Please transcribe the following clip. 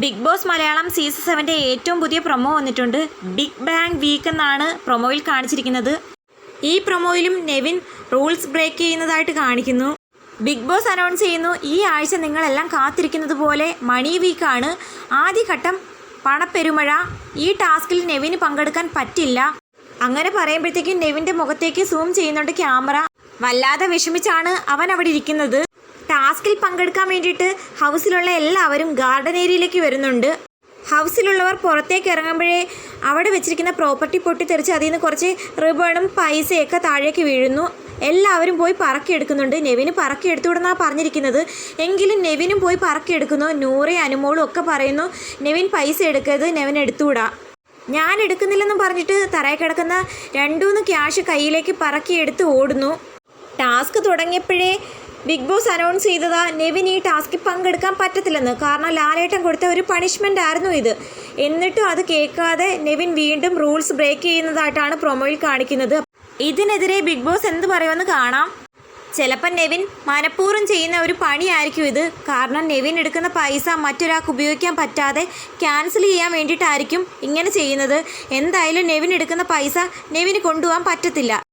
Big Boss Malayalam season സെവന്റെ ഏറ്റവും പുതിയ പ്രൊമോ വന്നിട്ടുണ്ട്. ബിഗ് ബാങ് വീക്ക് എന്നാണ് പ്രൊമോയിൽ കാണിച്ചിരിക്കുന്നത്. ഈ പ്രൊമോയിലും നെവിൻ റൂൾസ് ബ്രേക്ക് ചെയ്യുന്നതായിട്ട് കാണിക്കുന്നു. ബിഗ് ബോസ് അനൗൺസ് ചെയ്യുന്നു ഈ ആഴ്ച നിങ്ങളെല്ലാം കാത്തിരിക്കുന്നത് പോലെ മണി വീക്കാണ് ആദ്യഘട്ടം പണപ്പെരുമഴ. ഈ ടാസ്കിൽ നെവിന് പങ്കെടുക്കാൻ പറ്റില്ല. അങ്ങനെ പറയുമ്പോഴത്തേക്കും നെവിന്റെ മുഖത്തേക്ക് സൂം ചെയ്യുന്നുണ്ട് ക്യാമറ. വല്ലാതെ വിഷമിച്ചാണ് അവൻ അവിടെ ഇരിക്കുന്നത്. ടാസ്കിൽ പങ്കെടുക്കാൻ വേണ്ടിയിട്ട് ഹൗസിലുള്ള എല്ലാവരും ഗാർഡൻ ഏരിയയിലേക്ക് വരുന്നുണ്ട്. ഹൗസിലുള്ളവർ പുറത്തേക്ക് ഇറങ്ങുമ്പോഴേ അവിടെ വെച്ചിരിക്കുന്ന പ്രോപ്പർട്ടി പൊട്ടിത്തെറിച്ച് അതിൽ നിന്ന് കുറച്ച് റിബണും പൈസയൊക്കെ താഴേക്ക് വീഴുന്നു. എല്ലാവരും പോയി പറക്കിയെടുക്കുന്നുണ്ട്. നെവിന് പറക്കിയെടുത്തുവിടുന്നാണ് പറഞ്ഞിരിക്കുന്നത്. എങ്കിലും നെവിനും പോയി പറക്കിയെടുക്കുന്നു. നൂറെ അനുമോളും ഒക്കെ പറയുന്നു നെവിൻ പൈസ എടുക്കരുത് നെവിൻ എടുത്തുവിടാ. ഞാൻ എടുക്കുന്നില്ലെന്ന് പറഞ്ഞിട്ട് തറയിൽ കിടക്കുന്ന രണ്ടൂന്ന് ക്യാഷ് കയ്യിലേക്ക് പറക്കിയെടുത്ത് ഓടുന്നു. ടാസ്ക് തുടങ്ങിയപ്പോഴേ ബിഗ് ബോസ് അനൗൺസ് ചെയ്തതാ നെവിൻ ഈ ടാസ്കിൽ പങ്കെടുക്കാൻ പറ്റത്തില്ലെന്ന്. കാരണം ലാലേട്ടൻ കൊടുത്ത ഒരു പണിഷ്മെന്റ് ആയിരുന്നു ഇത്. എന്നിട്ടും അത് കേൾക്കാതെ നെവിൻ വീണ്ടും റൂൾസ് ബ്രേക്ക് ചെയ്യുന്നതായിട്ടാണ് പ്രൊമോയിൽ കാണിക്കുന്നത്. ഇതിനെതിരെ ബിഗ് ബോസ് എന്ത് പറയുമെന്ന് കാണാം. ചിലപ്പോൾ നെവിൻ മനഃപൂർവം ചെയ്യുന്ന ഒരു പണിയായിരിക്കും ഇത്. കാരണം നെവിൻ എടുക്കുന്ന പൈസ മറ്റൊരാൾക്ക് ഉപയോഗിക്കാൻ പറ്റാതെ ക്യാൻസൽ ചെയ്യാൻ വേണ്ടിയിട്ടായിരിക്കും ഇങ്ങനെ ചെയ്യുന്നത്. എന്തായാലും നെവിൻ എടുക്കുന്ന പൈസ നെവിന് കൊണ്ടുപോകാൻ പറ്റത്തില്ല.